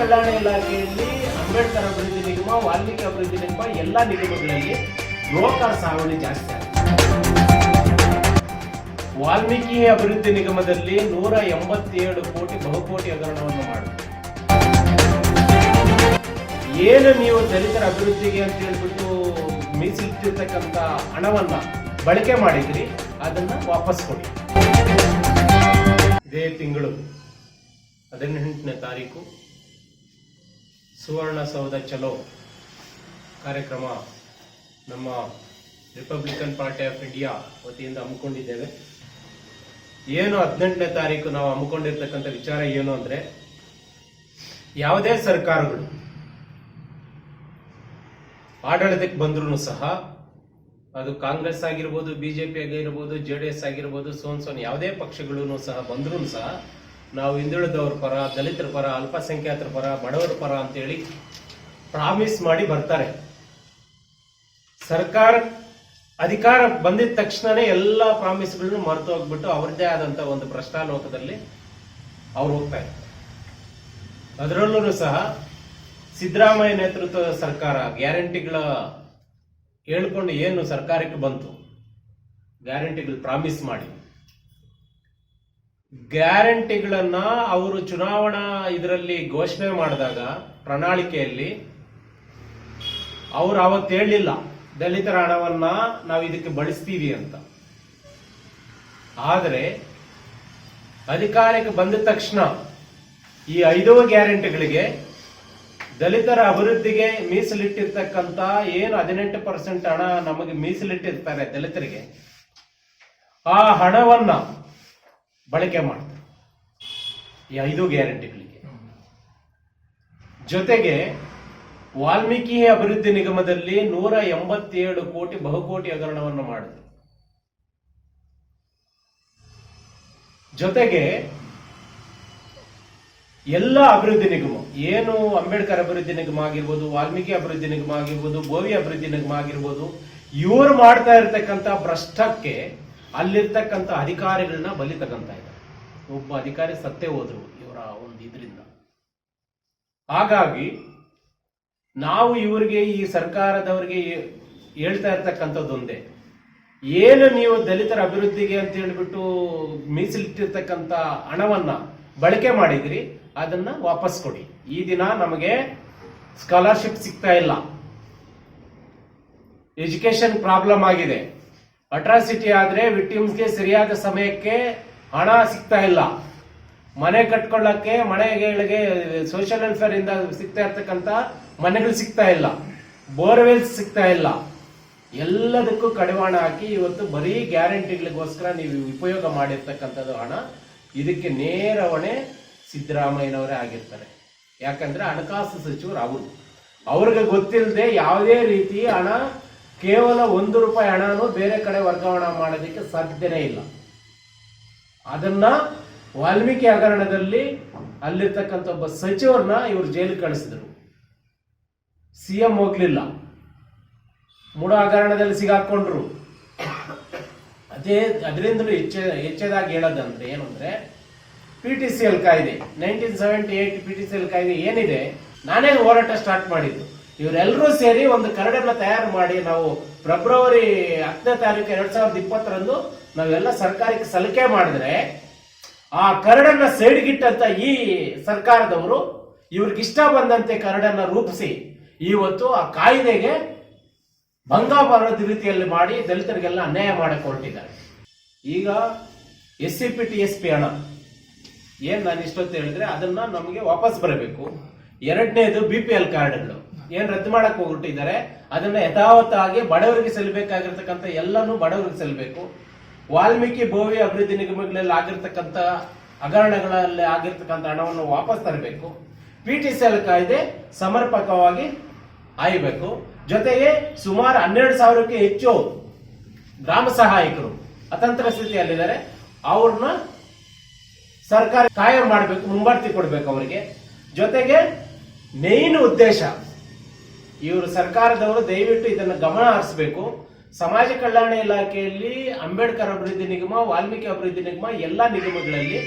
ಕಲ್ಯಾಣ ಇಲಾಖೆಯಲ್ಲಿ ಅಂಬೇಡ್ಕರ್ ಅಭಿವೃದ್ಧಿ ನಿಗಮ, ವಾಲ್ಮೀಕಿ ಅಭಿವೃದ್ಧಿ ನಿಗಮ ಎಲ್ಲ ನಿಗಮಗಳಲ್ಲಿ ನೌಕರ ಸಾವಳಿ ಜಾಸ್ತಿ ಆಗಿದೆ. ವಾಲ್ಮೀಕಿ ಅಭಿವೃದ್ಧಿ ನಿಗಮದಲ್ಲಿ ನೂರ ಎಂಬತ್ತೇಳು ಕೋಟಿ ಬಹುಕೋಟಿ ಹಗರಣವನ್ನು ಮಾಡಿದೆ ಏನು ನೀವು ದಲಿತರ ಅಭಿವೃದ್ಧಿಗೆ ಅಂತ ಹೇಳ್ಬಿಟ್ಟು ಮೀಸಲಿಟ್ಟಿರ್ತಕ್ಕಂಥ ಹಣವನ್ನ ಬಳಕೆ ಮಾಡಿದ್ರಿ, ಅದನ್ನ ವಾಪಸ್ ಕೊಡಿ. ಇದೇ ತಿಂಗಳು ಹದಿನೆಂಟನೇ ತಾರೀಕು. ಸುವರ್ಣಸೌಧ ಚಲೋ ಕಾರ್ಯಕ್ರಮ ನಮ್ಮ ರಿಪಬ್ಲಿಕನ್ ಪಾರ್ಟಿ ಆಫ್ ಇಂಡಿಯಾ ವತಿಯಿಂದ ಹಮ್ಮಿಕೊಂಡಿದ್ದೇವೆ. ಏನು ಹದಿನೆಂಟನೇ ತಾರೀಕು ನಾವು ಹಮ್ಮಿಕೊಂಡಿರ್ತಕ್ಕಂಥ ವಿಚಾರ ಏನು ಅಂದ್ರೆ, ಯಾವುದೇ ಸರ್ಕಾರಗಳು ಆಡಳಿತಕ್ಕೆ ಬಂದ್ರೂ ಸಹ ಅದು ಕಾಂಗ್ರೆಸ್ ಆಗಿರ್ಬೋದು ಬಿಜೆಪಿ ಆಗಿರ್ಬೋದು ಜೆ ಡಿ ಎಸ್ ಆಗಿರ್ಬೋದು ಸೋನ್ ಸೋನ್ ಯಾವುದೇ ಪಕ್ಷಗಳು ಸಹ ಬಂದ್ರೂ ಸಹ ನಾವು ಹಿಂದುಳಿದವ್ರ ಪರ, ದಲಿತರ ಪರ, ಅಲ್ಪಸಂಖ್ಯಾತರ ಪರ, ಬಡವರ ಪರ ಅಂತೇಳಿ ಪ್ರಾಮಿಸ್ ಮಾಡಿ ಬರ್ತಾರೆ. ಸರ್ಕಾರ ಅಧಿಕಾರ ಬಂದಿದ ತಕ್ಷಣನೇ ಎಲ್ಲ ಪ್ರಾಮಿಸ್ಗಳನ್ನು ಮರೆತು ಹೋಗ್ಬಿಟ್ಟು ಅವ್ರದ್ದೇ ಆದಂತ ಒಂದು ಭ್ರಷ್ಟಾಲೋಕದಲ್ಲಿ ಅವ್ರು ಹೋಗ್ತಾ ಇರ್ತಾರೆ ಅದರಲ್ಲೂ ಸಹ ಸಿದ್ದರಾಮಯ್ಯ ನೇತೃತ್ವದ ಸರ್ಕಾರ ಗ್ಯಾರಂಟಿಗಳ ಹೇಳ್ಕೊಂಡು ಏನು ಸರ್ಕಾರಕ್ಕೆ ಬಂತು, ಗ್ಯಾರಂಟಿಗಳು ಪ್ರಾಮಿಸ್ ಮಾಡಿ. ಗ್ಯಾರಂಟಿಗಳನ್ನ ಅವರು ಚುನಾವಣಾ ಇದರಲ್ಲಿ ಘೋಷಣೆ ಮಾಡಿದಾಗ, ಪ್ರಣಾಳಿಕೆಯಲ್ಲಿ, ಅವ್ರು ಅವತ್ತು ಹೇಳಲಿಲ್ಲ ದಲಿತರ ಹಣವನ್ನ ನಾವು ಇದಕ್ಕೆ ಬಳಸ್ತೀವಿ ಅಂತ. ಆದರೆ, ಅಧಿಕಾರಕ್ಕೆ ಬಂದ ತಕ್ಷಣ ಈ ಐದೋ ಗ್ಯಾರಂಟಿಗಳಿಗೆ ದಲಿತರ ಅಭಿವೃದ್ಧಿಗೆ ಮೀಸಲಿಟ್ಟಿರ್ತಕ್ಕಂತ ಏನು ಹದಿನೆಂಟು ಪರ್ಸೆಂಟ್ ಹಣ ನಮಗೆ ಮೀಸಲಿಟ್ಟಿರ್ತಾರೆ ದಲಿತರಿಗೆ, ಆ ಹಣವನ್ನ ಬಳಕೆ ಮಾಡ್ತಾರೆ. ಈ ಐದು ಗ್ಯಾರಂಟಿಗಳಿಗೆ. ಜೊತೆಗೆ ವಾಲ್ಮೀಕಿ ಅಭಿವೃದ್ಧಿ ನಿಗಮದಲ್ಲಿ ನೂರ ಎಂಬತ್ತೇಳು ಕೋಟಿ ಬಹುಕೋಟಿ ಹಗರಣವನ್ನು ಮಾಡಿದ್ರು. ಜೊತೆಗೆ ಎಲ್ಲ ಅಭಿವೃದ್ಧಿ ನಿಗಮ, ಏನು ಅಂಬೇಡ್ಕರ್ ಅಭಿವೃದ್ಧಿ ನಿಗಮ ಆಗಿರ್ಬೋದು, ವಾಲ್ಮೀಕಿ ಅಭಿವೃದ್ಧಿ ನಿಗಮ ಆಗಿರ್ಬೋದು, ಗೋವಿ ಅಭಿವೃದ್ಧಿ ನಿಗಮ ಆಗಿರ್ಬೋದು, ಇವರು ಮಾಡ್ತಾ ಇರತಕ್ಕಂಥ ಭ್ರಷ್ಟಕ್ಕೆ ಅಲ್ಲಿರ್ತಕ್ಕಂಥ ಅಧಿಕಾರಿಗಳನ್ನ ಬಲಿ ತಗೊಂತ ಇದ್ದಾರೆ. ಒಬ್ಬ ಅಧಿಕಾರಿ ಸತ್ತೇ ಹೋದ್ರು ಇವರ ಒಂದು ಇದರಿಂದ. ಹಾಗಾಗಿ ನಾವು ಇವರಿಗೆ ಈ ಸರ್ಕಾರದವರಿಗೆ ಹೇಳ್ತಾ ಇರ್ತಕ್ಕಂಥದ್ದೊಂದೇ ಏನು ನೀವು ದಲಿತರ ಅಭಿವೃದ್ಧಿಗೆ ಅಂತ ಹೇಳಿಬಿಟ್ಟು ಮೀಸಲಿಟ್ಟಿರ್ತಕ್ಕಂಥ ಹಣವನ್ನ ಬಳಕೆ ಮಾಡಿದ್ರಿ, ಅದನ್ನ ವಾಪಸ್ ಕೊಡಿ. ಈ ದಿನ ನಮಗೆ ಸ್ಕಾಲರ್ಶಿಪ್ ಸಿಗ್ತಾ ಇಲ್ಲ. ಎಜುಕೇಶನ್ ಪ್ರಾಬ್ಲಮ್ ಆಗಿದೆ. ಅಟ್ರಾಸಿಟಿ ಆದ್ರೆ ವಿಕ್ಟಿಮ್ಸ್ಗೆ ಸರಿಯಾದ ಸಮಯಕ್ಕೆ ಹಣ ಸಿಗ್ತಾ ಇಲ್ಲ. ಮನೆ ಕಟ್ಕೊಳ್ಳಕ್ಕೆ ಮನೆಗಳಿಗೆ ಸೋಷಿಯಲ್ ವೆಲ್ಫೇರ್ ಇಂದ ಸಿಗ್ತಾ ಇರ್ತಕ್ಕಂಥ ಮನೆಗಳು ಸಿಗ್ತಾ ಇಲ್ಲ. ಬೋರ್ವೆಲ್ಸ್ ಸಿಗ್ತಾ ಇಲ್ಲ. ಎಲ್ಲದಕ್ಕೂ ಕಡಿವಾಣ ಹಾಕಿ ಇವತ್ತು ಬರೀ ಗ್ಯಾರಂಟಿಗಳಿಗೋಸ್ಕರ ನೀವು ಉಪಯೋಗ ಮಾಡಿರ್ತಕ್ಕಂಥದ್ದು ಹಣ. ಇದಕ್ಕೆ ನೇರ ಹೊಣೆ ಸಿದ್ದರಾಮಯ್ಯನವರೇ ಆಗಿರ್ತಾರೆ. ಯಾಕಂದ್ರೆ ಹಣಕಾಸು ಸಚಿವರು ಅವರು ಅವ್ರಿಗೆ ಗೊತ್ತಿಲ್ಲದೆ ಯಾವುದೇ ರೀತಿ ಹಣ ಕೇವಲ ಒಂದು ರೂಪಾಯಿ ಹಣನೂ ಬೇರೆ ಕಡೆ ವರ್ಗಾವಣೆ ಮಾಡೋದಕ್ಕೆ ಸಾಧ್ಯನೇ ಇಲ್ಲ. ಅದನ್ನ ವಾಲ್ಮೀಕಿ ಹಗರಣದಲ್ಲಿ ಅಲ್ಲಿರ್ತಕ್ಕಂಥ ಒಬ್ಬ ಸಚಿವರನ್ನ ಇವರು ಜೈಲಿಗೆ ಕಳಿಸಿದ್ರು. ಸಿಎಂ ಹೋಗ್ಲಿಲ್ಲ. ಮೂಡ ಹಗರಣದಲ್ಲಿ ಸಿಗಾಕೊಂಡ್ರು. ಅದೇ ಅದರಿಂದಲೂ ಹೆಚ್ಚ ಹೆಚ್ಚದಾಗಿ ಹೇಳೋದಂದ್ರೆ ಏನು ಅಂದ್ರೆ ಪಿ ಟಿ ಸಿ ಎಲ್ ಕಾಯ್ದೆ nineteen seventy eight P T C L ಕಾಯ್ದೆ ಏನಿದೆ ನಾನೇ ಹೋರಾಟ ಸ್ಟಾರ್ಟ್ ಮಾಡಿದ್ದು? ಇವರೆಲ್ಲರೂ ಸೇರಿ ಒಂದು ಕರಡನ್ನ ತಯಾರು ಮಾಡಿ ನಾವು ಫೆಬ್ರವರಿ ಹತ್ತನೇ ತಾರೀಕು ಎರಡ್ ಸಾವಿರದ ಇಪ್ಪತ್ತರಂದು ನಾವೆಲ್ಲ ಸರ್ಕಾರಕ್ಕೆ ಸಲಿಕೆ ಮಾಡಿದ್ರೆ ಆ ಕರಡನ್ನ ಸೈಡ್ಗಿಟ್ಟಂತ ಈ ಸರ್ಕಾರದವರು ಇವ್ರಿಗೆ ಇಷ್ಟ ಬಂದಂತೆ ಕರಡನ್ನ ರೂಪಿಸಿ ಇವತ್ತು ಆ ಕಾಯ್ದೆಗೆ ಭಂಗ ಬರೋದ ರೀತಿಯಲ್ಲಿ ಮಾಡಿ ದಲಿತರಿಗೆಲ್ಲ ಅನ್ಯಾಯ ಮಾಡಕ್ಕೆ ಹೊರಟಿದ್ದಾರೆ ಈಗ S C P T S P ಹಣ ಏನ್ ನಾನು ಇಷ್ಟೊತ್ತು ಹೇಳಿದ್ರೆ ಅದನ್ನ ನಮಗೆ ವಾಪಸ್ ಬರಬೇಕು. ಎರಡನೇದು ಬಿ ಪಿ ಎಲ್ ಕಾರ್ಡ್ಗಳು. ಏನ್ ರದ್ದು ಮಾಡಕ್ ಹೋಗ್ಬಿಟ್ಟಿದ್ದಾರೆ, ಅದನ್ನ ಯಥಾವತ್ತಾಗಿ ಬಡವರಿಗೆ ಸಲ್ಲಬೇಕಾಗಿರ್ತಕ್ಕಂಥ ಎಲ್ಲನೂ ಬಡವರಿಗೆ ಸಲ್ಲಬೇಕು ವಾಲ್ಮೀಕಿ ಭೋವಿ ಅಭಿವೃದ್ಧಿ ನಿಗಮಗಳಲ್ಲಿ ಆಗಿರ್ತಕ್ಕಂಥ ಹಗರಣಗಳಲ್ಲಿ ಆಗಿರ್ತಕ್ಕಂಥ ಹಣವನ್ನು ವಾಪಸ್ ತರಬೇಕು. ಪಿ ಟಿ ಸಿ ಎಲ್ ಕಾಯ್ದೆ ಸಮರ್ಪಕವಾಗಿ ಆಯ್ಬೇಕು. ಜೊತೆಗೆ ಸುಮಾರು ಹನ್ನೆರಡು ಸಾವಿರಕ್ಕೆ ಹೆಚ್ಚು ಗ್ರಾಮ ಸಹಾಯಕರು ಅತಂತ್ರ ಸ್ಥಿತಿಯಲ್ಲಿದ್ದಾರೆ. ಅವ್ರನ್ನ ಸರ್ಕಾರ ಕಾಯಂ ಮಾಡಬೇಕು ಮುಂಬಡ್ತಿ ಕೊಡಬೇಕು ಅವರಿಗೆ. ಜೊತೆಗೆ ಮೇನ್ ಉದ್ದೇಶ, ಇವರು ಸರ್ಕಾರದವರು ದಯವಿಟ್ಟು ಇದನ್ನು ಗಮನ ಹರಿಸಬೇಕು. ಸಮಾಜ ಕಲ್ಯಾಣ ಇಲಾಖೆಯಲ್ಲಿ ಅಂಬೇಡ್ಕರ್ ಅಭಿವೃದ್ಧಿ ನಿಗಮ, ವಾಲ್ಮೀಕಿ ಅಭಿವೃದ್ಧಿ ನಿಗಮ, ಎಲ್ಲ ನಿಗಮಗಳಲ್ಲಿ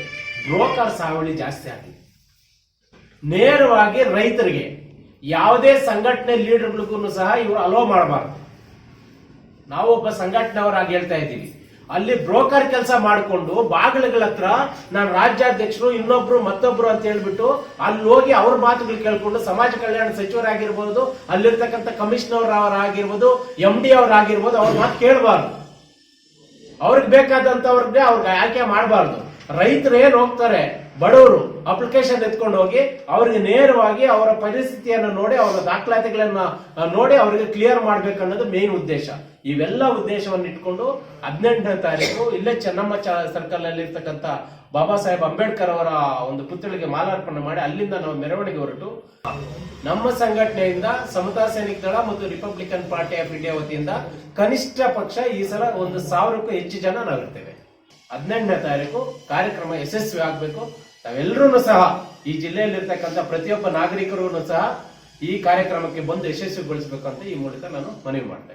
ಬ್ರೋಕರ್ ಸಾವಳಿ ಜಾಸ್ತಿ ಆಗಿದೆ ನೇರವಾಗಿ ರೈತರಿಗೆ, ಯಾವುದೇ ಸಂಘಟನೆ ಲೀಡರ್ಗಳಿಗೂ ಸಹ ಇವರು ಅಲೋ ಮಾಡಬಾರ್ದು. ಒಬ್ಬ ಸಂಘಟನೆಯವರಾಗಿ ಹೇಳ್ತಾ ಇದ್ದೀವಿ. ಅಲ್ಲಿ ಬ್ರೋಕರ್ ಕೆಲಸ ಮಾಡಿಕೊಂಡು ಬಾಗಿಲುಗಳ ಹತ್ರ ನಾನು ರಾಜ್ಯಾಧ್ಯಕ್ಷರು, ಇನ್ನೊಬ್ರು ಮತ್ತೊಬ್ರು ಅಂತ ಹೇಳ್ಬಿಟ್ಟು ಅಲ್ಲಿ ಹೋಗಿ ಅವ್ರ ಮಾತುಗಳು ಕೇಳ್ಕೊಂಡು ಸಮಾಜ ಕಲ್ಯಾಣ ಸಚಿವರಾಗಿರ್ಬೋದು, ಅಲ್ಲಿರ್ತಕ್ಕಂಥ ಕಮಿಷನರ್ ಅವರಾಗಿರ್ಬೋದು ಎಂ ಡಿ ಅವರಾಗಿರ್ಬೋದು, ಅವ್ರ ಮಾತು ಕೇಳಬಾರ್ದು. ಅವ್ರಿಗೆ ಬೇಕಾದಂತವ್ರಿಗೆ ಅವ್ರಿಗೆ ಆಯ್ಕೆ ಮಾಡಬಾರ್ದು. ರೈತರು ಏನ್ ಹೋಗ್ತಾರೆ? ಬಡವರು ಅಪ್ಲಿಕೇಶನ್ ಎತ್ಕೊಂಡು ಹೋಗಿ ಅವ್ರಿಗೆ ನೇರವಾಗಿ ಅವರ ಪರಿಸ್ಥಿತಿಯನ್ನು ನೋಡಿ, ಅವರ ದಾಖಲಾತಿಗಳನ್ನ ನೋಡಿ ಅವರಿಗೆ ಕ್ಲಿಯರ್ ಮಾಡ್ಬೇಕು ಅನ್ನೋದು ಮೇನ್ ಉದ್ದೇಶ. ಇವೆಲ್ಲ ಉದ್ದೇಶವನ್ನು ಇಟ್ಕೊಂಡು ಹದಿನೆಂಟನೇ ತಾರೀಕು ಇಲ್ಲೇ ಚೆನ್ನಮ್ಮ ಸರ್ಕಲ್ ಅಲ್ಲಿ ಇರ್ತಕ್ಕಂಥ ಬಾಬಾ ಸಾಹೇಬ್ ಅಂಬೇಡ್ಕರ್ ಅವರ ಒಂದು ಪುತ್ಥಳಿಗೆ ಮಾಲಾರ್ಪಣೆ ಮಾಡಿ ಅಲ್ಲಿಂದ ನಾವು ಮೆರವಣಿಗೆ ಹೊರಟು. ನಮ್ಮ ಸಂಘಟನೆಯಿಂದ ಸಮತಾ ಸೈನಿಕ ದಳ ಮತ್ತು ರಿಪಬ್ಲಿಕನ್ ಪಾರ್ಟಿ ಆಫ್ ಇಂಡಿಯಾ ವತಿಯಿಂದ ಕನಿಷ್ಠ ಪಕ್ಷ ಈ ಸಲ ಒಂದು ಸಾವಿರಕ್ಕೂ ಹೆಚ್ಚು ಜನ ನಾವಿರ್ತೇವೆ. ಹದಿನೆಂಟನೇ ತಾರೀಕು ಕಾರ್ಯಕ್ರಮ ಯಶಸ್ವಿ ಆಗಬೇಕು. ನಾವೆಲ್ಲರೂ ಸಹ ಈ ಜಿಲ್ಲೆಯಲ್ಲಿರ್ತಕ್ಕಂಥ ಪ್ರತಿಯೊಬ್ಬ ನಾಗರಿಕರೂ ಸಹ ಈ ಕಾರ್ಯಕ್ರಮಕ್ಕೆ ಬಂದು ಯಶಸ್ವಿಗೊಳಿಸಬೇಕು ಅಂತ ಈ ಮೂಲಕ ನಾನು ಮನವಿ ಮಾಡ್ತಾ